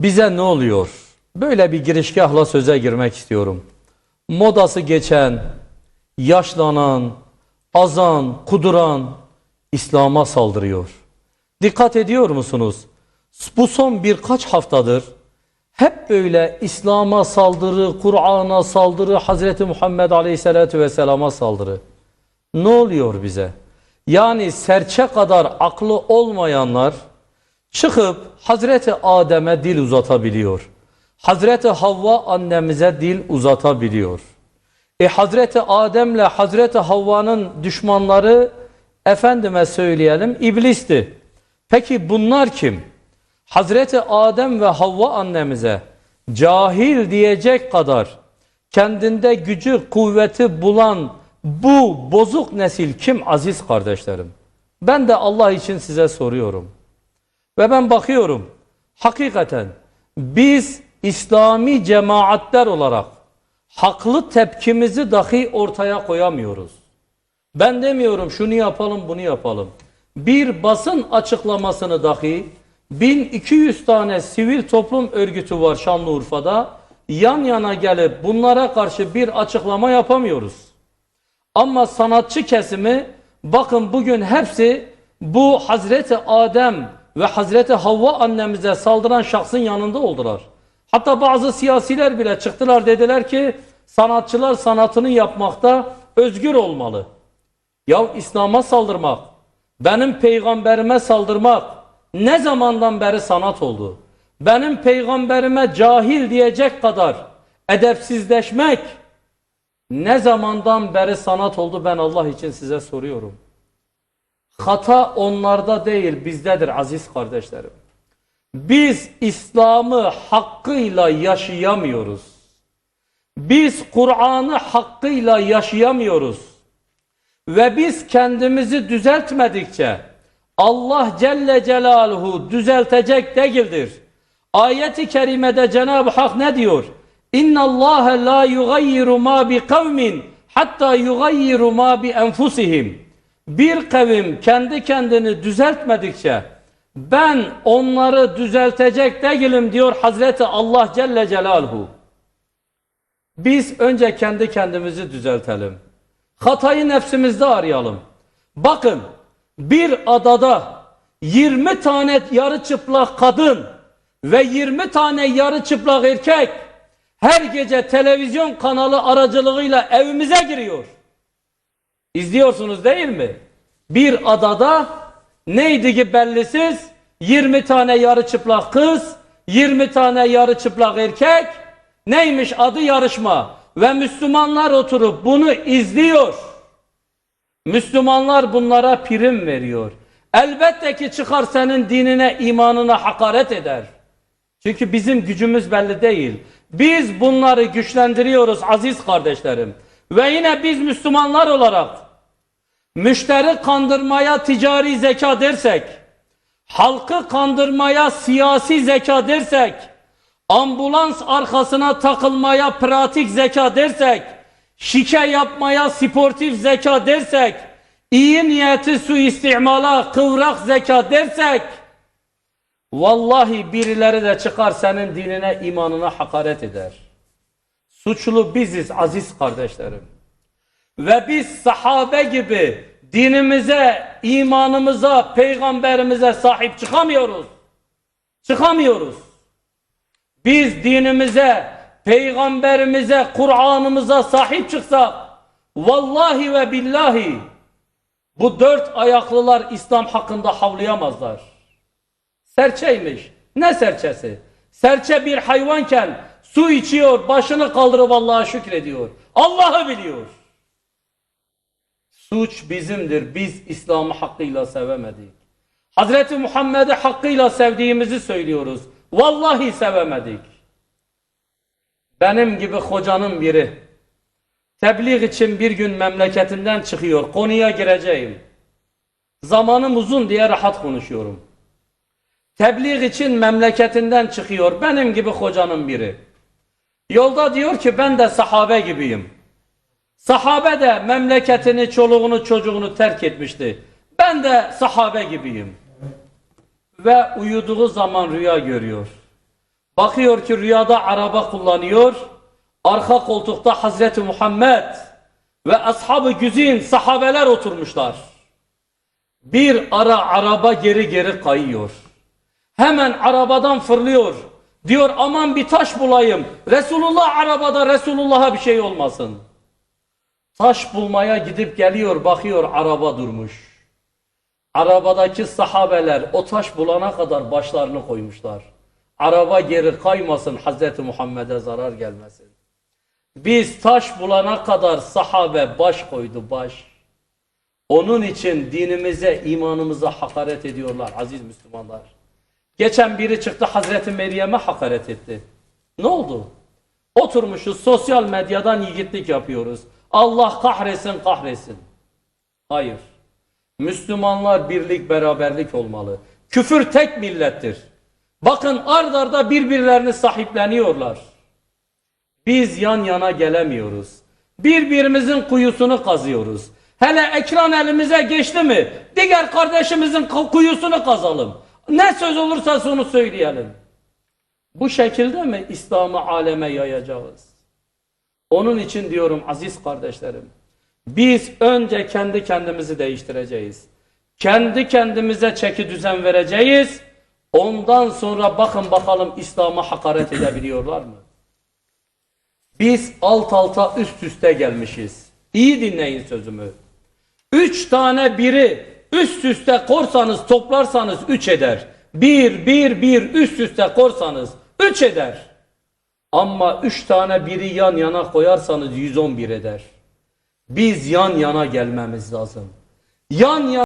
Bize ne oluyor? Böyle bir girişgahla söze girmek istiyorum. Modası geçen, yaşlanan, azan, kuduran İslam'a saldırıyor. Dikkat ediyor musunuz? Bu son birkaç haftadır hep böyle İslam'a saldırı, Kur'an'a saldırı, Hazreti Muhammed Aleyhisselatü Vesselam'a saldırı. Ne oluyor bize? Yani serçe kadar aklı olmayanlar çıkıp Hazreti Adem'e dil uzatabiliyor. Hazreti Havva annemize dil uzatabiliyor. E Hazreti Adem'le Hazreti Havva'nın düşmanları efendime söyleyelim iblisti. Peki bunlar kim? Hazreti Adem ve Havva annemize cahil diyecek kadar kendinde gücü kuvveti bulan bu bozuk nesil kim aziz kardeşlerim? Ben de Allah için size soruyorum. Ve ben bakıyorum hakikaten biz İslami cemaatler olarak haklı tepkimizi dahi ortaya koyamıyoruz. Ben demiyorum şunu yapalım bunu yapalım. Bir basın açıklamasını dahi 1200 tane sivil toplum örgütü var Şanlıurfa'da. Yan yana gelip bunlara karşı bir açıklama yapamıyoruz. Ama sanatçı kesimi bakın bugün hepsi bu Hazreti Adem ve Hazreti Havva annemize saldıran şahsın yanında oldular. Hatta bazı siyasiler bile çıktılar dediler ki sanatçılar sanatını yapmakta özgür olmalı. Ya İslam'a saldırmak, benim peygamberime saldırmak ne zamandan beri sanat oldu? Benim peygamberime cahil diyecek kadar edepsizleşmek ne zamandan beri sanat oldu ben Allah için size soruyorum. Hata onlarda değil bizdedir aziz kardeşlerim. Biz İslam'ı hakkıyla yaşayamıyoruz. Biz Kur'an'ı hakkıyla yaşayamıyoruz. Ve biz kendimizi düzeltmedikçe Allah Celle Celaluhu düzeltecek değildir. Ayeti kerimede Cenab-ı Hak ne diyor? İnna Allah la yugayyiru ma bi kavmin hatta yugayyiru ma bi enfusihim. Bir kavim kendi kendini düzeltmedikçe ben onları düzeltecek değilim diyor Hazreti Allah Celle Celaluhu. Biz önce kendi kendimizi düzeltelim. Hatayı nefsimizde arayalım. Bakın bir adada 20 tane yarı çıplak kadın ve 20 tane yarı çıplak erkek her gece televizyon kanalı aracılığıyla evimize giriyor. İzliyorsunuz değil mi? Bir adada neydi ki bellisiz 20 tane yarı çıplak kız, 20 tane yarı çıplak erkek neymiş adı yarışma ve Müslümanlar oturup bunu izliyor. Müslümanlar bunlara prim veriyor. Elbette ki çıkar senin dinine, imanına hakaret eder. Çünkü bizim gücümüz belli değil. Biz bunları güçlendiriyoruz aziz kardeşlerim. Ve yine biz Müslümanlar olarak müşteri kandırmaya ticari zeka dersek, halkı kandırmaya siyasi zeka dersek, ambulans arkasına takılmaya pratik zeka dersek, şike yapmaya sportif zeka dersek, iyi niyeti suistimala kıvrak zeka dersek, vallahi birileri de çıkar senin dinine, imanına hakaret eder. Suçlu biziz aziz kardeşlerim. Ve biz sahabe gibi dinimize, imanımıza, peygamberimize sahip çıkamıyoruz. Çıkamıyoruz. Biz dinimize, peygamberimize, Kur'an'ımıza sahip çıksak vallahi ve billahi bu dört ayaklılar İslam hakkında havlayamazlar. Serçeymiş. Ne serçesi? Serçe bir hayvanken su içiyor, başını kaldırıp Allah'a şükrediyor. Allah'ı biliyor. Suç bizimdir. Biz İslam'ı hakkıyla sevemedik. Hazreti Muhammed'i hakkıyla sevdiğimizi söylüyoruz. Vallahi sevemedik. Benim gibi hocanın biri tebliğ için bir gün memleketinden çıkıyor. Konuya gireceğim. Zamanım uzun diye rahat konuşuyorum. Tebliğ için memleketinden çıkıyor. Benim gibi hocanın biri. Yolda diyor ki ben de sahabe gibiyim. Sahabe de memleketini, çoluğunu, çocuğunu terk etmişti. Ben de sahabe gibiyim. Ve uyuduğu zaman rüya görüyor. Bakıyor ki rüyada araba kullanıyor. Arka koltukta Hazreti Muhammed ve ashab-ı güzin sahabeler oturmuşlar. Bir ara araba geri geri kayıyor. Hemen arabadan fırlıyor. Diyor aman bir taş bulayım. Resulullah arabada Resulullah'a bir şey olmasın. Taş bulmaya gidip geliyor bakıyor araba durmuş. Arabadaki sahabeler o taş bulana kadar başlarını koymuşlar. Araba geri kaymasın Hazreti Muhammed'e zarar gelmesin. Biz taş bulana kadar sahabe baş koydu baş. Onun için dinimize, imanımıza hakaret ediyorlar aziz Müslümanlar. Geçen biri çıktı Hazreti Meryem'e hakaret etti. Ne oldu? Oturmuşuz sosyal medyadan yiğitlik yapıyoruz. Allah kahretsin kahretsin. Hayır. Müslümanlar birlik beraberlik olmalı. Küfür tek millettir. Bakın ard arda birbirlerini sahipleniyorlar. Biz yan yana gelemiyoruz. Birbirimizin kuyusunu kazıyoruz. Hele ekran elimize geçti mi diğer kardeşimizin ku- kuyusunu kazalım. Ne söz olursa onu söyleyelim. Bu şekilde mi İslam'ı aleme yayacağız? Onun için diyorum aziz kardeşlerim. Biz önce kendi kendimizi değiştireceğiz. Kendi kendimize çeki düzen vereceğiz. Ondan sonra bakın bakalım İslam'a hakaret edebiliyorlar mı? Biz alt alta üst üste gelmişiz. İyi dinleyin sözümü. Üç tane biri üst üste korsanız toplarsanız üç eder. Bir, bir, bir üst üste korsanız üç eder. Ama üç tane biri yan yana koyarsanız 111 eder. Biz yan yana gelmemiz lazım. Yan yana